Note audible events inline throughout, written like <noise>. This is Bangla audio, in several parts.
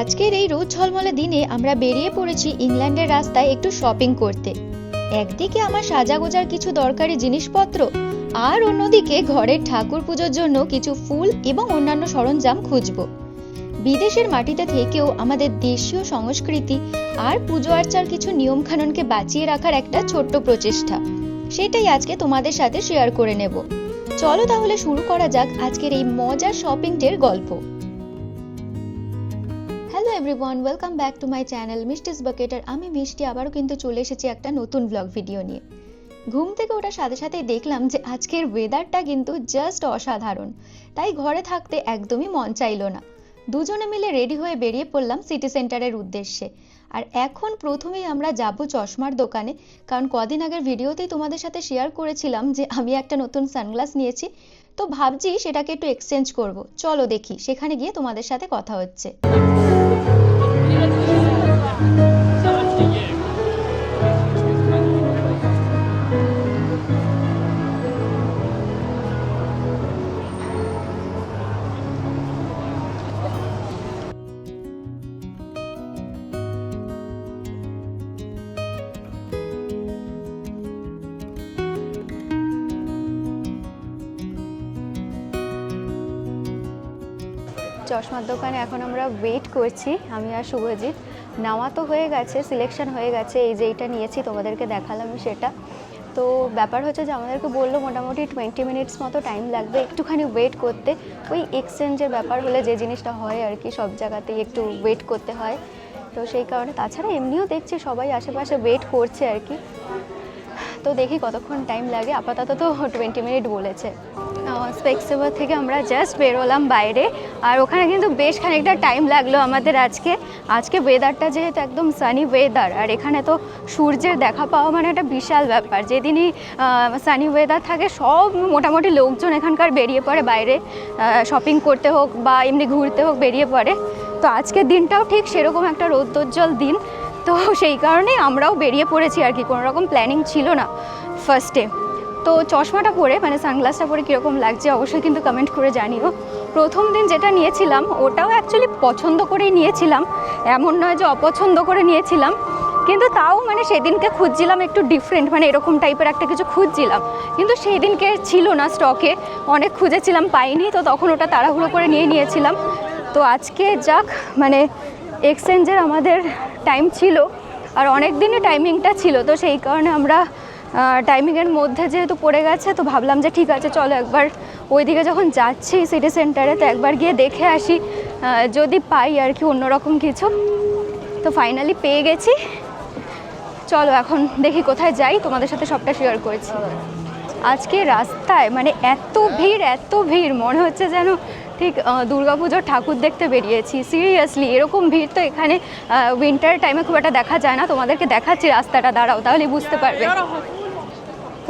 আজকের এই রোদ ঝলমলে দিনে আমরা বেরিয়ে পড়েছি ইংল্যান্ডের রাস্তায় একটু শপিং করতে। একদিকে আমার সাজাগোজার কিছু দরকারি জিনিসপত্র, আর অন্যদিকে ঘরের ঠাকুর পুজোর জন্য কিছু ফুল এবং অন্যান্য সরঞ্জাম খুঁজব। বিদেশের মাটিতে থেকেও আমাদের দেশীয় সংস্কৃতি আর পুজো আর্চার কিছু নিয়মকানুনকে বাঁচিয়ে রাখার একটা ছোট্ট প্রচেষ্টা। সেটাই আজকে তোমাদের সাথে শেয়ার করে নেব। চলো তাহলে শুরু করা যাক আজকের এই মজার শপিং ডের গল্প। Hello everyone welcome back to my channel Mishti's bucket আর আমি মিষ্টি, আবারও কিন্তু চলে এসেছি একটা নতুন ব্লগ ভিডিও নিয়ে। ঘুম থেকে ওঠার সাথে সাথেই দেখলাম যে আজকের ওয়েদারটা কিন্তু জাস্ট অসাধারণ। তাই ঘরে থাকতে একদমই মন চাইলো না। দুজনে মিলে রেডি হয়ে বেরিয়ে পড়লাম সিটি সেন্টারের উদ্দেশ্যে। আর এখন প্রথমেই আমরা যাব চশমার দোকানে, কারণ কদিন আগের ভিডিওতেই তোমাদের সাথে শেয়ার করেছিলাম যে আমি একটা নতুন সানগ্লাস নিয়েছি। তো ভাবছি সেটাকে একটু এক্সচেঞ্জ করব। চলো দেখি, সেখানে গিয়ে তোমাদের সাথে কথা হচ্ছে। Thank you. চশমার দোকানে এখন আমরা ওয়েট করছি, আমি আর শুভজিৎ। নেওয়া তো হয়ে গেছে সিলেকশন হয়ে গেছে, এই যে এইটা নিয়েছি, তোমাদেরকে দেখালাম সেটা। তো ব্যাপার হচ্ছে যে আমাদেরকে বলল মোটামুটি টোয়েন্টি মিনিটস মতো টাইম লাগবে, একটুখানি ওয়েট করতে। ওই এক্সচেঞ্জের ব্যাপার হলে যে জিনিসটা হয় আর কি, সব জায়গাতেই একটু ওয়েট করতে হয়। তো সেই কারণে, তাছাড়া এমনিও দেখছি সবাই আশেপাশে ওয়েট করছে আর কি। তো দেখি কতক্ষণ টাইম লাগে, আপাতত তো টোয়েন্টি মিনিট বলেছে। স্পেক্সেভার থেকে আমরা জাস্ট বেরোলাম বাইরে। আর ওখানে কিন্তু বেশ খানিকটা টাইম লাগল আমাদের আজকে। আজকে ওয়েদারটা যেহেতু একদম সানি ওয়েদার আর এখানে তো সূর্যের দেখা পাওয়া মানে একটা বিশাল ব্যাপার। যেদিনই সানি ওয়েদার থাকে, সব মোটামুটি লোকজন এখানকার বেরিয়ে পড়ে বাইরে। শপিং করতে হোক বা এমনি ঘুরতে হোক বেরিয়ে পড়ে। তো আজকের দিনটাও ঠিক সেরকম একটা রৌদ্রোজ্জ্বল দিন। তো সেই কারণে আমরাও বেরিয়ে পড়েছি আর কি। কোনো রকম প্ল্যানিং ছিল না ফার্স্টে তো চশমাটা পরে মানে সানগ্লাসটা পরে কীরকম লাগছে অবশ্যই কিন্তু কমেন্ট করে জানিও। প্রথম দিন যেটা নিয়েছিলাম, ওটাও অ্যাকচুয়ালি পছন্দ করেই নিয়েছিলাম। এমন নয় যে অপছন্দ করে নিয়েছিলাম। কিন্তু তাও মানে সেদিনকে খুঁজছিলাম একটু ডিফারেন্ট মানে এরকম টাইপের একটা কিছু খুঁজছিলাম। কিন্তু সেই দিনকে ছিল না স্টকে অনেক খুঁজেছিলাম, পাইনি। তো তখন ওটা তাড়াহুড়ো করে নিয়ে নিয়েছিলাম। তো আজকে যাক মানে এক্সচেঞ্জের আমাদের টাইম ছিল। আর অনেক দিনই টাইমিংটা ছিল। তো সেই কারণে আমরা টাইমিংয়ের মধ্যে যেহেতু পড়ে গেছে, তো ভাবলাম যে ঠিক আছে, চলো একবার ওইদিকে যখন যাচ্ছি সিটি সেন্টারে তো একবার গিয়ে দেখে আসি। যদি পাই আর কি অন্যরকম কিছু। তো ফাইনালি পেয়ে গেছি। চলো এখন দেখি কোথায় যাই, তোমাদের সাথে সবটা শেয়ার করেছি। আজকে রাস্তায় মানে এত ভিড় এত ভিড়, মনে হচ্ছে যেন ঠিক দুর্গাপুজোর ঠাকুর দেখতে বেরিয়েছি। সিরিয়াসলি এরকম ভিড় তো এখানে উইন্টার টাইমে খুব একটা দেখা যায় না। তোমাদেরকে দেখাচ্ছি রাস্তাটা, দাঁড়াও, তাহলে বুঝতে পারবে।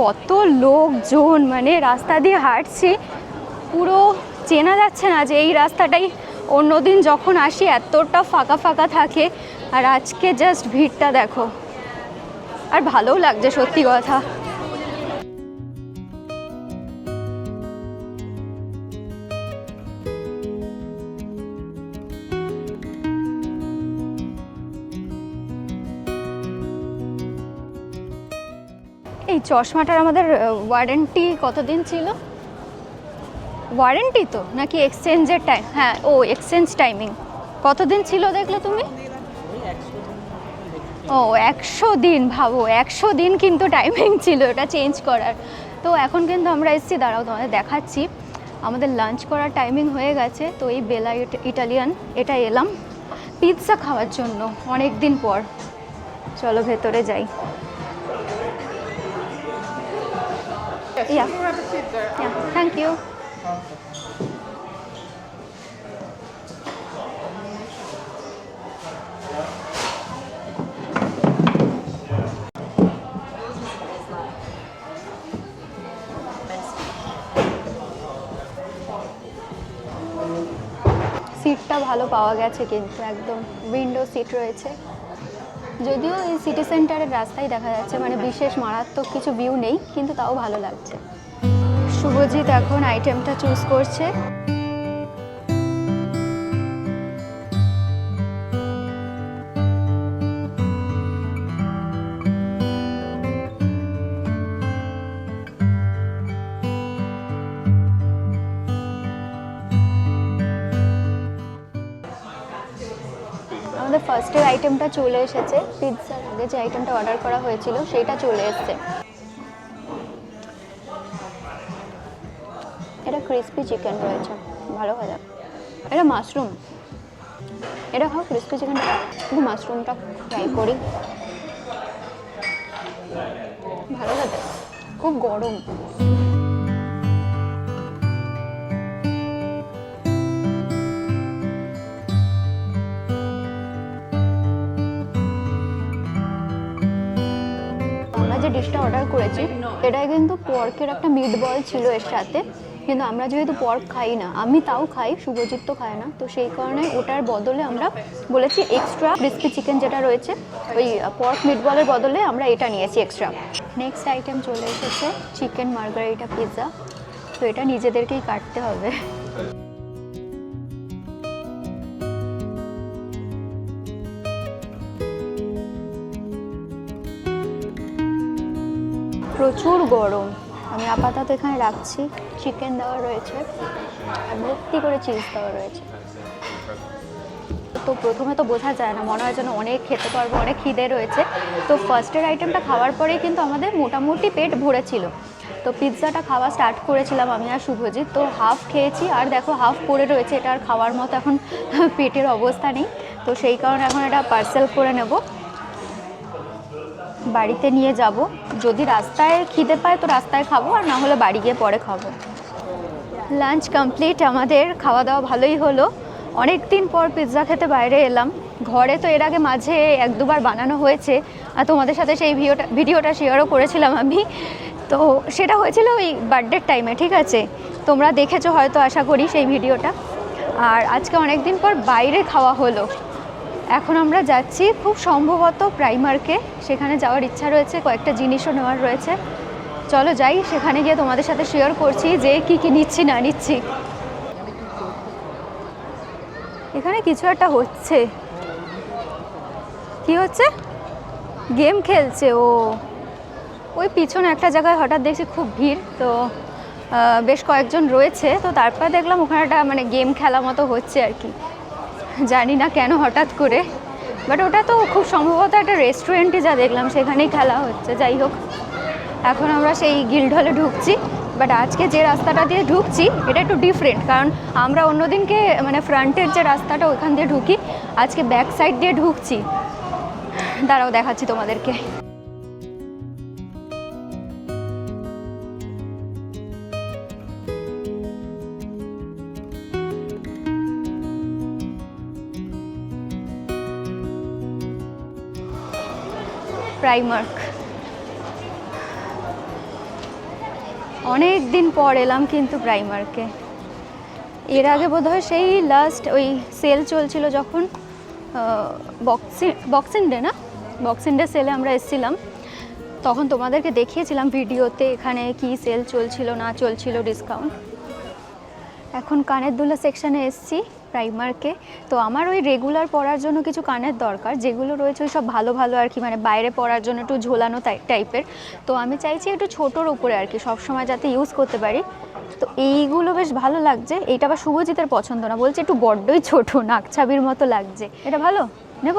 কত লোকজন মানে রাস্তা দিয়ে হাঁটছি। পুরো চেনা যাচ্ছে না যে এই রাস্তাটাই অন্যদিন যখন আসি এতটা ফাঁকা ফাঁকা থাকে। আর আজকে জাস্ট ভিড়টা দেখো। আর ভালোও লাগছে সত্যি কথা। চশমাটার আমাদের ওয়ারেন্টি কতদিন ছিল? ওয়ারেন্টি তো? নাকি এক্সচেঞ্জের টাইম হ্যাঁ ও এক্সচেঞ্জ টাইমিং কতদিন ছিল দেখলে তুমি? ও, একশো দিন, ভাবো, একশো দিন কিন্তু টাইমিং ছিল এটা চেঞ্জ করার। তো এখন কিন্তু আমরা এসেছি, দাঁড়াও তোমাদের দেখাচ্ছি। আমাদের লাঞ্চ করার টাইমিং হয়ে গেছে, তো এই বেলা ইট- ইটালিয়ান এটা এলাম। পিৎজা খাওয়ার জন্য অনেক দিন পর। চলো ভেতরে যাই। Yeah. Yeah, thank you. সিটটা ভালো পাওয়া গেছে কিন্তু একদম উইন্ডো সিট রয়েছে যদিও এই সিটি সেন্টারের রাস্তায় দেখা যাচ্ছে মানে বিশেষ মারাত্মক কিছু ভিউ নেই, কিন্তু তাও ভালো লাগছে। শুভজিৎ এখন আইটেমটা চুজ করছে। আইটেমটা চলে এসেছে পিৎজার আগে যে আইটেমটা অর্ডার করা হয়েছিল সেটা চলে এসেছে। এটা ক্রিস্পি চিকেন রয়েছে, ভালো ভালো এটা মাশরুম এটা খাও ক্রিস্পি চিকেনটা কিন্তু মাশরুমটা ফ্রাই করি। ভালো লাগে খুব গরম। ডিশটা অর্ডার করেছি। এটাই কিন্তু পর্কের একটা মিট বল ছিল এর সাথে। কিন্তু আমরা যেহেতু পর্ক খাই না, আমি তাও খাই, শুভজিৎ তো খায় না। তো সেই কারণে ওটার বদলে আমরা বলেছি এক্সট্রা ক্রিস্পি চিকেন যেটা রয়েছে, ওই পর্ক মিট বলের বদলে আমরা এটা নিয়েছি এক্সট্রা নেক্সট আইটেম চলে এসেছে চিকেন মার্গারিটা পিৎজা তো এটা নিজেদেরকেই কাটতে হবে। প্রচুর গরম। আমি আপাতত এখানে রাখছি। চিকেন দেওয়া রয়েছে। আর ভর্তি করে চিজ দেওয়া রয়েছে। তো প্রথমে তো বোঝা যায় না, মনে হয় যেন অনেক খেতে পারব, অনেক খিদে রয়েছে। তো ফার্স্টের আইটেমটা খাওয়ার পরেই কিন্তু আমাদের মোটামুটি পেট ভরেছিল। তো পিৎজাটা খাওয়া স্টার্ট করেছিলাম আমি আর শুভজিৎ। তো হাফ খেয়েছি, আর দেখো হাফ পড়ে রয়েছে। এটা আর খাওয়ার মতো এখন <laughs> পেটের অবস্থা নেই। তো সেই কারণে এখন এটা পার্সেল করে নেব। বাড়িতে নিয়ে যাব। যদি রাস্তায় খিদে পায় তো রাস্তায় খাব, আর না হলে বাড়ি গিয়ে পরে খাব। লাঞ্চ কমপ্লিট, আমাদের খাওয়া দাওয়া ভালোই হলো। অনেক দিন পর পিৎজা খেতে বাইরে এলাম। ঘরে তো এর আগে মাঝে এক দুবার বানানো হয়েছে, আর তোমাদের সাথে সেই ভিডিওটা ভিডিওটা শেয়ারও করেছিলাম আমি। তো সেটা হয়েছিল ওই বার্থডের টাইমে ঠিক আছে? তোমরা দেখেছ হয়তো, আশা করি, সেই ভিডিওটা। আর আজকে অনেক দিন পর বাইরে খাওয়া হলো। এখন আমরা যাচ্ছি খুব সম্ভবত প্রাইমার্কে। সেখানে যাওয়ার ইচ্ছা রয়েছে, কয়েকটা জিনিসও নেওয়ার রয়েছে। চলো যাই, সেখানে গিয়ে তোমাদের সাথে শেয়ার করছি যে কি কি নিচ্ছি, না নিচ্ছি। এখানে কিছু একটা হচ্ছে। কি হচ্ছে? গেম খেলছে, ও। ওই পিছনে একটা জায়গায় হঠাৎ দেখছি খুব ভিড়, তো বেশ কয়েকজন রয়েছে। তো তারপর দেখলাম ওখানে একটা মানে গেম খেলা মতো হচ্ছে আর কি। জানি না কেন হঠাৎ করে বাট ওটা তো খুব সম্ভবত একটা রেস্টুরেন্টে যা দেখলাম, সেখানেই খেলা হচ্ছে, যাই হোক। এখন আমরা সেই গিল্ড হলে ঢুকছি বাট আজকে যে রাস্তাটা দিয়ে ঢুকছি, এটা একটু ডিফারেন্ট কারণ আমরা অন্যদিনকে মানে ফ্রন্টের যে রাস্তাটা, ওখান দিয়ে ঢুকি, আজকে ব্যাক সাইড দিয়ে ঢুকছি। দাঁড়াও, দেখাচ্ছি তোমাদেরকে। প্রাইমার্ক অনেক দিন পর এলাম কিন্তু প্রাইমার্কে এর আগে বোধহয় সেই লাস্ট ওই সেল চলছিল যখন বক্সিং বক্সিং ডে না? বক্সিং ডে সেলে আমরা এসেছিলাম। তখন তোমাদেরকে দেখিয়েছিলাম ভিডিওতে এখানে কি সেল চলছিল, না চলছিল ডিসকাউন্ট এখন কানের দুলা সেকশানে এসছি। প্রাইমার্কে তো আমার ওই রেগুলার পরার জন্য কিছু কানের দরকার যেগুলো রয়েছে ওই সব ভালো ভালো আর কি মানে বাইরে পরার জন্য একটু ঝোলানো টাইপের তো আমি চাইছি একটু ছোটোর উপরে আর কি সবসময় যাতে ইউজ করতে পারি। তো এইগুলো বেশ ভালো লাগছে। এইটা আবার শুভজিতের পছন্দ না বলছে একটু বড্ডই ছোট নাকছাবির মতো লাগছে। এটা ভালো? নেব?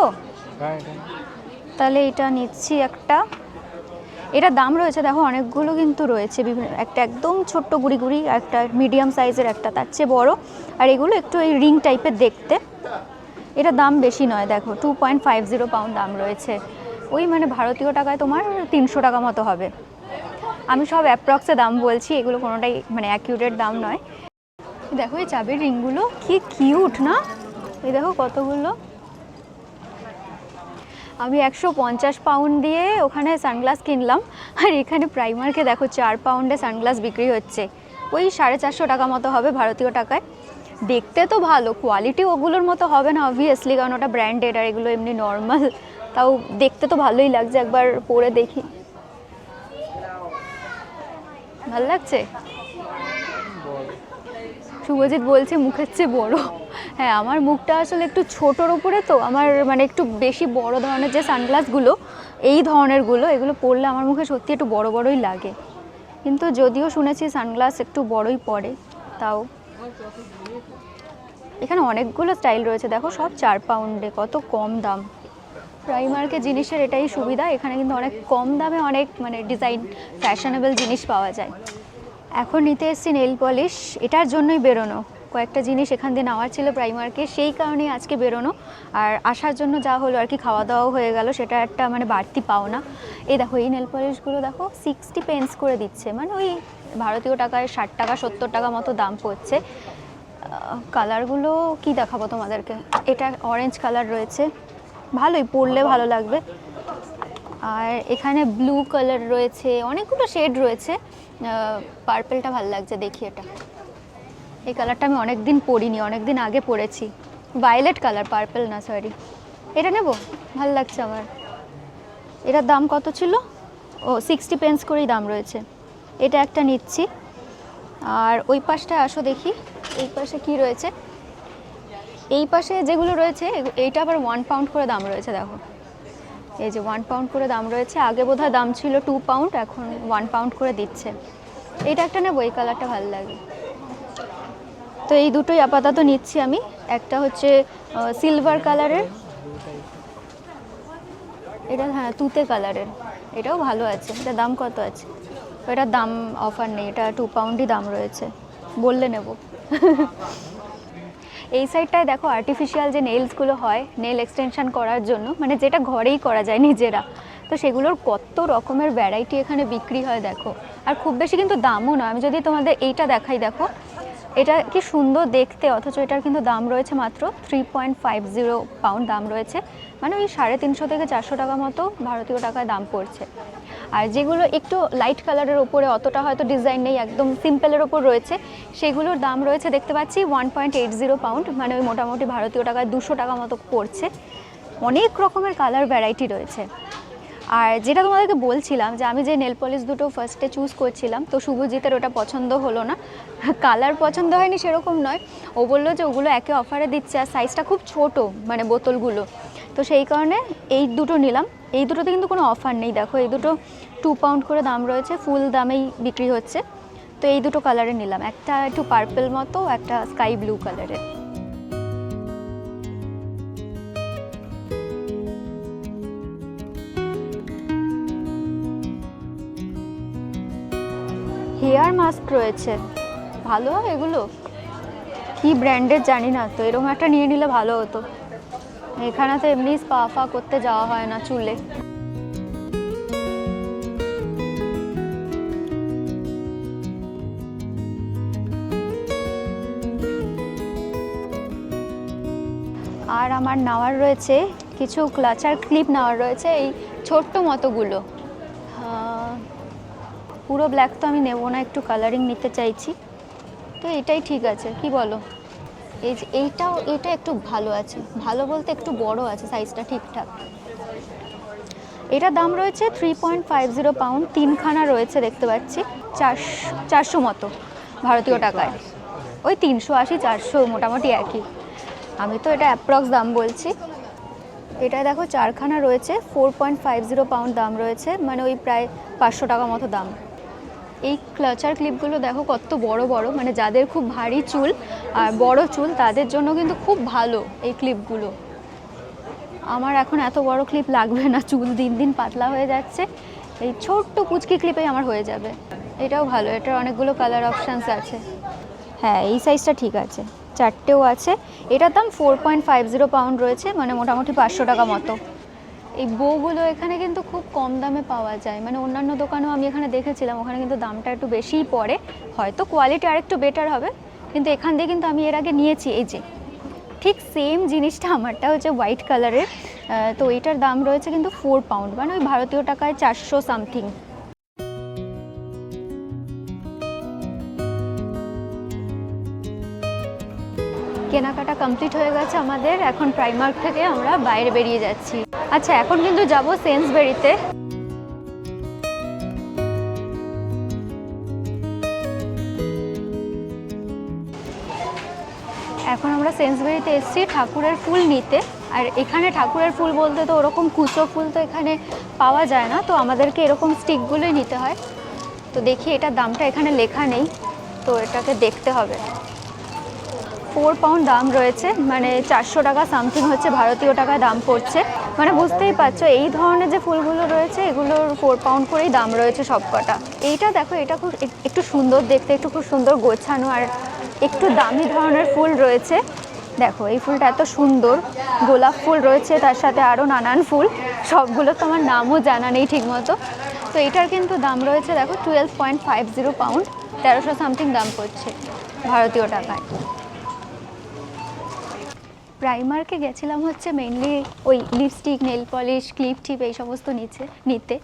তাহলে এটা নিচ্ছি একটা। এটা দাম রয়েছে, দেখো অনেকগুলো কিন্তু রয়েছে, বিভিন্ন একটা একদম ছোট্ট গুড়ি গুড়ি, একটা মিডিয়াম সাইজের একটা, তার চেয়ে বড়ো। আর এগুলো একটু এই রিং টাইপের দেখতে। এটা দাম বেশি নয়, দেখো two point five zero pound দাম রয়েছে। ওই মানে ভারতীয় টাকায় তোমার তিনশো টাকা মতো হবে। আমি সব অ্যাপ্রক্সে দাম বলছি, এগুলো কোনোটাই মানে অ্যাকিউরেট দাম নয়। দেখো এই চাবির রিংগুলো কি কিউট না? এই দেখো কতগুলো। আমি একশো পঞ্চাশ পাউন্ড দিয়ে ওখানে সানগ্লাস কিনলাম। আর এখানে প্রাইমারকে দেখো চার পাউন্ডে সানগ্লাস বিক্রি হচ্ছে। ওই সাড়ে চারশো টাকা মতো হবে ভারতীয় টাকায়। দেখতে তো ভালো কোয়ালিটি ওগুলোর মতো হবে না অবভিয়াসলি কারণ ওটা ব্র্যান্ডেড আর এগুলো এমনি নর্মাল তাও দেখতে তো ভালোই লাগছে, একবার পরে দেখি। ভালো লাগছে? শুভজিৎ বলছে মুখের চেয়ে বড়। হ্যাঁ আমার মুখটা আসলে একটু ছোটোর উপরে তো, আমার মানে একটু বেশি বড় ধরনের যে সানগ্লাসগুলো, এই ধরনেরগুলো, এগুলো পরলে আমার মুখে সত্যি একটু বড় বড়ই লাগে। কিন্তু যদিও শুনেছি সানগ্লাস একটু বড়ই পড়ে তাও। এখানে অনেকগুলো স্টাইল রয়েছে, দেখো সব চার পাউন্ডে, কত কম দাম। প্রাইমার্কে জিনিসের এটাই সুবিধা, এখানে কিন্তু অনেক কম দামে অনেক মানে ডিজাইন ফ্যাশনেবল জিনিস পাওয়া যায়। এখন নিতে এসেছি নেল পলিশ এটার জন্যই বেরোনো। কয়েকটা জিনিস এখান দিয়ে নেওয়ার ছিল প্রাইমার্কে সেই কারণেই আজকে বেরোনো। আর আসার জন্য যা হলো আর কি খাওয়া দাওয়াও হয়ে গেল, সেটা একটা মানে বাড়তি পাওনা। এই দেখো, এই নেল পলিশগুলো দেখো সিক্সটি পেন্স করে দিচ্ছে। মানে ওই ভারতীয় টাকায় ষাট টাকা, সত্তর টাকা মতো দাম পড়ছে। কালারগুলো কি দেখাবো তোমাদেরকে? এটা অরেঞ্জ কালার রয়েছে। ভালোই, পরলে ভালো লাগবে। আর এখানে ব্লু কালার রয়েছে, অনেকগুলো শেড রয়েছে। পার্পেলটা ভালো লাগছে, দেখি এটা। এই কালারটা আমি অনেক দিন পরিনি অনেক দিন আগে পরেছি ভায়োলেট কালার পার্পেল না সরি এটা নেব? ভালো লাগছে আমার। এটার দাম কত ছিল? ও সিক্সটি পেন্স করেই দাম রয়েছে। এটা একটা নিচ্ছি। আর ওই পাশটায় আসো দেখি, এই পাশে কি রয়েছে? এই পাশে যেগুলো রয়েছে এইটা আবার ওয়ান পাউন্ড করে দাম রয়েছে, দেখো। এই যে ওয়ান পাউন্ড করে দাম রয়েছে। আগে বোধহয় দাম ছিল টু পাউন্ড এখন ওয়ান পাউন্ড করে দিচ্ছে। এইটা একটা নেব, এই কালারটা ভালো লাগে। তো এই দুটোই আপাতত নিচ্ছি আমি। একটা হচ্ছে সিলভার কালারের এটা হ্যাঁ তুতে কালারের এটাও ভালো আছে। এটা দাম কত আছে? এটার দাম অফার নেই। এটা টু পাউন্ডই দাম রয়েছে। বললে নেব। <laughs> এই সাইডটায় দেখো আর্টিফিশিয়াল যে নেলসগুলো হয় নেল এক্সটেনশন করার জন্য মানে যেটা ঘরেই করা যায় নিজেরা, তো সেগুলোর কত রকমের ভ্যারাইটি এখানে বিক্রি হয় দেখো। আর খুব বেশি কিন্তু দামও না আমি যদি তোমাদের এইটা দেখাই, দেখো, এটা কি সুন্দর দেখতে, অথচ এটার কিন্তু দাম রয়েছে মাত্র three point five zero pound দাম রয়েছে। মানে ওই সাড়ে তিনশো থেকে চারশো টাকা মতো ভারতীয় টাকায় দাম পড়ছে। আর যেগুলো একটু লাইট কালারের ওপরে অতটা হয়তো ডিজাইন নেই, একদম সিম্পলের ওপর রয়েছে, সেগুলোর দাম রয়েছে দেখতে পাচ্ছি one point eight zero pound মানে ওই মোটামুটি ভারতীয় টাকায় দুশো টাকা মতো পড়ছে। অনেক রকমের কালার ভ্যারাইটি রয়েছে। আর যেটা তোমাদেরকে বলছিলাম যে আমি যে নেল পলিশ দুটো ফার্স্টে চুজ করছিলাম, তো শুভজিতের ওটা পছন্দ হলো না। কালার পছন্দ হয়নি সেরকম নয়। ও বলল যে ওগুলো একে অফারে দিচ্ছে, আর সাইজটা খুব ছোট মানে বোতলগুলো। তো সেই কারণে এই দুটো নিলাম। এই দুটোতে কিন্তু কোনো অফার নেই। দেখো, এই দুটো টু পাউন্ড করে দাম রয়েছে ফুল দামেই বিক্রি হচ্ছে। তো এই দুটো কালারে নিলাম। একটা একটু পার্পেল মতো, একটা স্কাই ব্লু কালারের হেয়ার মাস্ক রয়েছে। ভালো এগুলো? কি ব্র্যান্ডের জানি না। তো এরকম একটা নিয়ে নিলে ভালো হতো। এখানে তো এমনি স্পা ফা করতে যাওয়া হয় না চুলে। আর আমার নেওয়ার রয়েছে কিছু ক্লাচার ক্লিপ নেওয়ার রয়েছে, এই ছোট্ট মতোগুলো। পুরো ব্ল্যাক তো আমি নেব না, একটু কালারিং নিতে চাইছি। তো এটাই ঠিক আছে, কি বলো? এই যে এইটাও এটা একটু ভালো আছে। ভালো বলতে একটু বড় আছে সাইজটা ঠিকঠাক। এটা দাম রয়েছে three point five zero pound তিনখানা রয়েছে দেখতে পাচ্ছি চারশো চারশো মতো ভারতীয় টাকায়। ওই তিনশো আশি চারশো মোটামুটি একই। আমি তো এটা অ্যাপ্রক্স দাম বলছি। এটা দেখো চারখানা রয়েছে four point five zero pound দাম রয়েছে মানে ওই প্রায় পাঁচশো টাকা মতো দাম। এই ক্লাচার ক্লিপগুলো দেখো কত বড় বড় মানে যাদের খুব ভারী চুল আর বড় চুল, তাদের জন্য কিন্তু খুব ভালো এই ক্লিপগুলো আমার এখন এত বড় ক্লিপ লাগবে না, চুল দিন দিন পাতলা হয়ে যাচ্ছে। এই ছোট্ট কুচকি ক্লিপেই আমার হয়ে যাবে। এটাও ভালো, এটার অনেকগুলো কালার অপশানস আছে। হ্যাঁ এই সাইজটা ঠিক আছে। চারটেও আছে। এটার দাম four point five zero pound রয়েছে মানে মোটামুটি পাঁচশো টাকা মতো। এই বউগুলো এখানে কিন্তু খুব কম দামে পাওয়া যায়। মানে অন্যান্য দোকানেও আমি এখানে দেখেছিলাম, ওখানে কিন্তু দামটা একটু বেশিই পড়ে। হয়তো কোয়ালিটি আরেকটু বেটার হবে, কিন্তু এখান দিয়ে কিন্তু আমি এর আগে নিয়েছি, এই যে। ঠিক সেম জিনিসটা আমারটা হচ্ছে হোয়াইট কালারের তো এইটার দাম রয়েছে কিন্তু ফোর পাউন্ড মানে ওই ভারতীয় টাকায় চারশো সামথিং কেনাকাটা কমপ্লিট হয়ে গেছে আমাদের। এখন প্রাইমার্ক থেকে আমরা বাইরে বেরিয়ে যাচ্ছি। আচ্ছা এখন কিন্তু যাব সেন্সবেরিতে এখন আমরা সেন্সবেরিতে এসেছি ঠাকুরের ফুল নিতে। আর এখানে ঠাকুরের ফুল বলতে তো ওরকম কুচো ফুল তো এখানে পাওয়া যায় না। তো আমাদেরকে এরকম স্টিকগুলোই নিতে হয়। তো দেখি এটার দামটা এখানে লেখা নেই। তো এটাকে দেখতে হবে। ফোর পাউন্ড দাম রয়েছে মানে চারশো টাকা সামথিং হচ্ছে, ভারতীয় টাকায় দাম পড়ছে। মানে বুঝতেই পারছ, এই ধরনের যে ফুলগুলো রয়েছে, এগুলোর ফোর পাউন্ড করেই দাম রয়েছে সব কটা এইটা দেখো, এটা খুব একটু সুন্দর দেখতে, একটু খুব সুন্দর গোছানো আর একটু দামি ধরনের ফুল রয়েছে। দেখো, এই ফুলটা এত সুন্দর। গোলাপ ফুল রয়েছে, তার সাথে আরও নানান ফুল। সবগুলো তো আমার নামও জানা নেই ঠিকমতো। তো এটার কিন্তু দাম রয়েছে, দেখো twelve point five zero pound তেরোশো সামথিং দাম পড়ছে, ভারতীয় টাকায়। প্রাইমার্কে গেছিলাম হচ্ছে মেনলি ওই লিপস্টিক নেল পলিশ ক্লিপ টিপ এই সমস্ত নিচে, নিতে।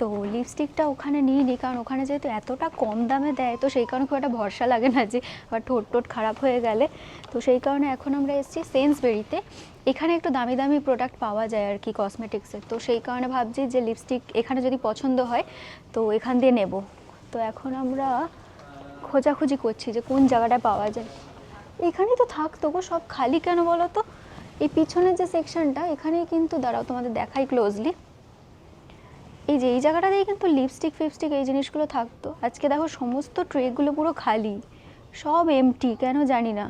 তো লিপস্টিকটা ওখানে নিইনি কারণ ওখানে যেহেতু এতটা কম দামে দেয়, তো সেই কারণে খুব একটা ভরসা লাগে না যে আবার ঠোঁট টোট খারাপ হয়ে গেলে। তো সেই কারণে এখন আমরা এসেছি সেন্সবেরিতে এখানে একটু দামি দামি প্রোডাক্ট পাওয়া যায় আর কি কসমেটিক্সের তো সেই কারণে ভাবছি যে লিপস্টিক এখানে যদি পছন্দ হয়, তো এখান দিয়ে নেব। তো এখন আমরা খোঁজাখুঁজি করছি যে কোন জায়গাটায় পাওয়া যায়। এখানেই তো থাকতো গো সব খালি কেন বলো তো? এই পিছনের যে সেকশনটা এখানেই কিন্তু দাঁড়াও, তোমাদের দেখাই ক্লোজলি এই যে, এই জায়গাটাতেই কিন্তু লিপস্টিক ফিপস্টিক এই জিনিসগুলো থাকতো। আজকে দেখো সমস্ত ট্রেগুলো পুরো খালি। সব এমটি কেন জানি না।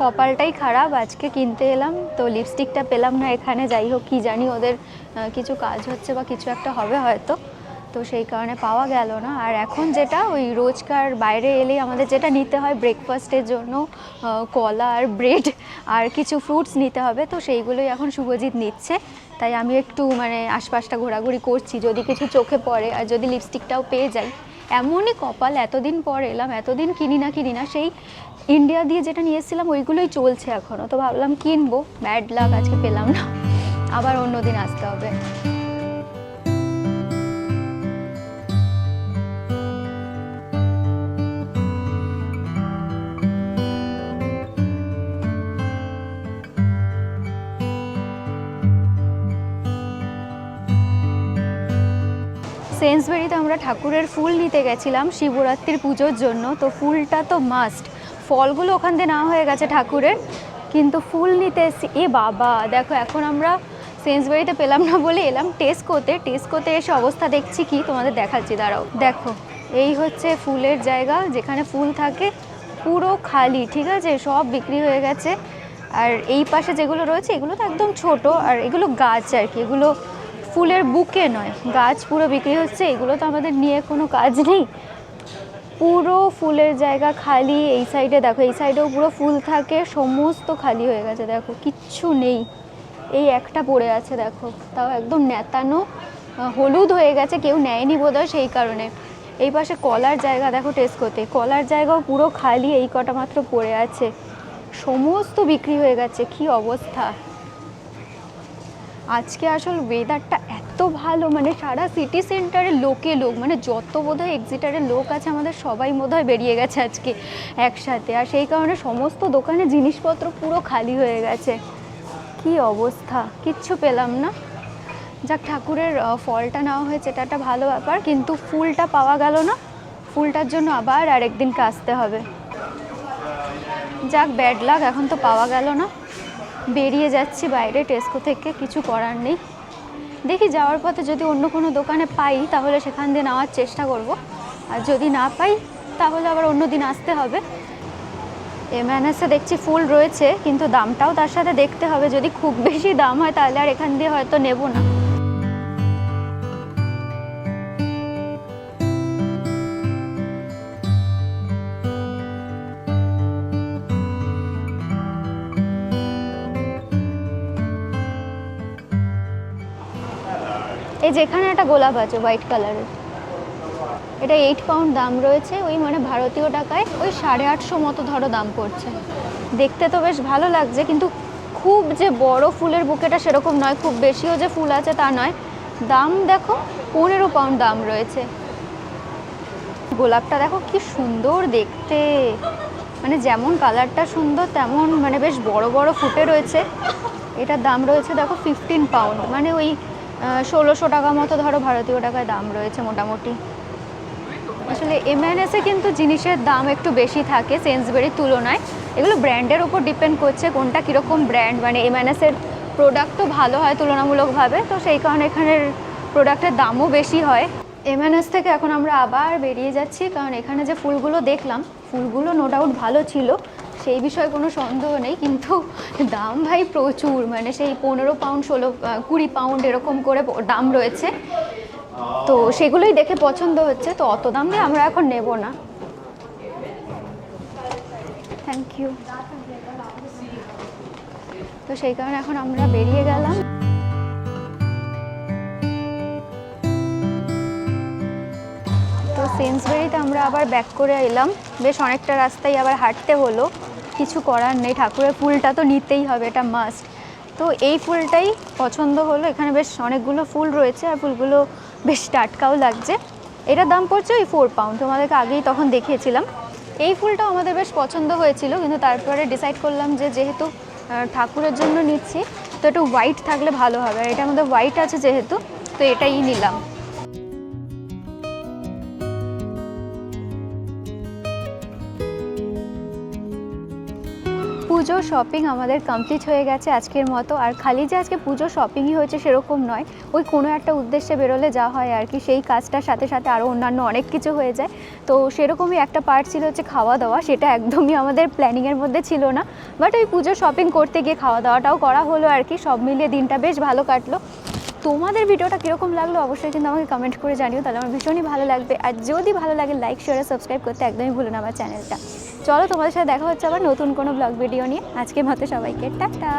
কপালটাই খারাপ, আজকে কিনতে এলাম, তো লিপস্টিকটা পেলাম না এখানে। যাই হোক, কী জানি ওদের কিছু কাজ হচ্ছে বা কিছু একটা হবে হয়তো। তো সেই কারণে পাওয়া গেল না। আর এখন যেটা ওই রোজকার বাইরে এলেই আমাদের যেটা নিতে হয় ব্রেকফাস্টের জন্য কলা আর ব্রেড আর কিছু ফ্রুটস নিতে হবে। তো সেইগুলোই এখন শুভজিৎ নিচ্ছে। তাই আমি একটু মানে আশপাশটা ঘোরাঘুরি করছি। যদি কিছু চোখে পড়ে আর যদি লিপস্টিকটাও পেয়ে যাই। এমনই কপাল এতদিন পর এলাম, এতদিন কিনি না কিনি না, সেই ইন্ডিয়া দিয়ে যেটা নিয়ে এসেছিলাম ওইগুলোই চলছে এখনও তো ভাবলাম কিনবো। ব্যাড লাক আজকে পেলাম না। আবার অন্য দিন আসতে হবে। সেন্সবেরিতে আমরা ঠাকুরের ফুল নিতে গেছিলাম শিবরাত্রির পুজোর জন্য। তো ফুলটা তো মাস্ট ফলগুলো ওখান দিয়ে নেওয়া হয়ে গেছে ঠাকুরের। কিন্তু ফুল নিতে এসেছি। এ বাবা, দেখো এখন আমরা সেন্সবেরিতে পেলাম না বলে এলাম টেস্কোতে টেস্কোতে এসে অবস্থা দেখছি কি? তোমাদের দেখাচ্ছি, দাঁড়াও। দেখো, এই হচ্ছে ফুলের জায়গা যেখানে ফুল থাকে। পুরো খালি, ঠিক আছে? সব বিক্রি হয়ে গেছে। আর এই পাশে যেগুলো রয়েছে, এগুলো তো একদম ছোট। আর এগুলো গাছ আর কি। এগুলো ফুলের বুকে নয়, গাছ পুরো বিক্রি হচ্ছে, এগুলো তো আমাদের নিয়ে কোনো কাজ নেই। পুরো ফুলের জায়গা খালি এই সাইডে, দেখো, এই সাইডেও পুরো ফুল থাকে, সমস্ত খালি হয়ে গেছে, দেখো, কিচ্ছু নেই। এই একটা পড়ে আছে, দেখো, তাও একদম নেতানো হলুদ হয়ে গেছে, কেউ নেয়নি বোধহয় সেই কারণে। এই পাশে কলার জায়গা, দেখো টেস্ট করতে। কলার জায়গাও পুরো খালি, এই কটা মাত্র পড়ে আছে। সমস্ত বিক্রি হয়ে গেছে, কি অবস্থা? আজকে আসল ওয়েদারটা এত ভালো মানে সারা সিটি সেন্টারে লোকে লোক মানে যত বোধহয় এক্সিটারে লোক আছে আমাদের সবাই বোধহয় বেরিয়ে গেছে আজকে একসাথে। আর সেই কারণে সমস্ত দোকানে জিনিসপত্র পুরো খালি হয়ে গেছে। কি অবস্থা? কিচ্ছু পেলাম না। যাক, ঠাকুরের ফলটা নেওয়া হয়েছে, এটা একটা ভালো ব্যাপার, কিন্তু ফুলটা পাওয়া গেল না। ফুলটার জন্য আবার আরেকদিনকে আসতে হবে। যাক ব্যাড লাগ এখন তো পাওয়া গেল না। বেরিয়ে যাচ্ছি বাইরে টেস্কো থেকে কিছু করার নেই। দেখি যাওয়ার পথে যদি অন্য কোনো দোকানে পাই, তাহলে সেখান দিয়ে নেওয়ার চেষ্টা করব। আর যদি না পাই, তাহলে আবার অন্য দিন আসতে হবে। এমএনএসে দেখছি ফুল রয়েছে, কিন্তু দামটাও তার সাথে দেখতে হবে। যদি খুব বেশি দাম হয়, তাহলে আর এখান দিয়ে হয়তো নেব না। এই যেখানে একটা গোলাপ আছে হোয়াইট কালারের। এটা এইট পাউন্ড দাম রয়েছে, ওই মানে ভারতীয় টাকায় ওই সাড়ে আটশো মতো ধরো দাম পড়ছে। দেখতে তো বেশ ভালো লাগছে, কিন্তু খুব যে বড় ফুলের বুকেটা সেরকম নয়, খুব বেশিও যে ফুল আছে তা নয়। দাম দেখো, পনেরো পাউন্ড দাম রয়েছে। গোলাপটা দেখো কি সুন্দর দেখতে। মানে যেমন কালারটা সুন্দর, তেমন মানে বেশ বড় বড় ফুটে রয়েছে। এটার দাম রয়েছে দেখো ফিফটিন পাউন্ড মানে ওই ষোলোশো টাকা মতো ধরো ভারতীয় টাকায় দাম রয়েছে মোটামুটি। আসলে এমএনএসে কিন্তু জিনিসের দাম একটু বেশি থাকে সেন্সবেরির তুলনায়। এগুলো ব্র্যান্ডের ওপর ডিপেন্ড করছে কোনটা কীরকম ব্র্যান্ড মানে এমএনএসের প্রোডাক্টও ভালো হয় তুলনামূলকভাবে, তো সেই কারণে এখানের প্রোডাক্টের দামও বেশি হয়। এমএনএস থেকে এখন আমরা আবার বেরিয়ে যাচ্ছি, কারণ এখানে যে ফুলগুলো দেখলাম, ফুলগুলো নো ডাউট ভালো ছিল। সেই বিষয়ে কোনো সন্দেহ নেই, কিন্তু দাম ভাই প্রচুর। মানে সেই পনেরো পাউন্ড ষোলো কুড়ি পাউন্ড এরকম করে দাম রয়েছে। তো সেগুলোই দেখে পছন্দ হচ্ছে। তো অত দাম দিয়ে আমরা এখন নেব না। থ্যাংক ইউ তো সেই কারণে এখন আমরা বেরিয়ে গেলাম। তো সেন্সবেরিতে আমরা আবার ব্যাক করে এলাম। বেশ অনেকটা রাস্তায় আবার হাঁটতে হলো। কিছু করার নেই। ঠাকুরের ফুলটা তো নিতেই হবে, এটা মাস্ট তো এই ফুলটাই পছন্দ হলো। এখানে বেশ অনেকগুলো ফুল রয়েছে আর ফুলগুলো বেশ টাটকাও লাগছে। এটার দাম পড়ছে ওই ফোর পাউন্ড তোমাদেরকে আগেই তখন দেখিয়েছিলাম। এই ফুলটাও আমাদের বেশ পছন্দ হয়েছিল, কিন্তু তারপরে ডিসাইড করলাম যে যেহেতু ঠাকুরের জন্য নিচ্ছি, তো একটু হোয়াইট থাকলে ভালো হবে। আর এটা আমাদের হোয়াইট আছে যেহেতু, তো এটাই নিলাম। পুজো শপিং আমাদের কমপ্লিট হয়ে গেছে আজকের মতো। আর খালি যে আজকে পুজো শপিংই হয়েছে সেরকম নয়, ওই কোনো একটা উদ্দেশ্যে বেরোলে যা হয় আর কি, সেই কাজটার সাথে সাথে আরও অন্যান্য অনেক কিছু হয়ে যায়। তো সেরকমই একটা পার্ট ছিল হচ্ছে খাওয়া দাওয়া সেটা একদমই আমাদের প্ল্যানিংয়ের মধ্যে ছিল না। বাট ওই পুজো শপিং করতে গিয়ে খাওয়া দাওয়াটাও করা হলো আর কি, সব মিলিয়ে দিনটা বেশ ভালো কাটলো। তোমাদের ভিডিওটা কীরকম লাগল অবশ্যই কিন্তু আমাকে কমেন্ট করে জানিও, তাহলে আমার ভীষণই ভালো লাগবে। আর যদি ভালো লাগে লাইক শেয়ার সাবস্ক্রাইব করতে একদমই ভুলো না আমার চ্যানেলটা চলো তোমাদের সাথে দেখা হচ্ছে আবার নতুন কোনো ব্লগ ভিডিও নিয়ে। আজকে মতো সবাইকে টাটা।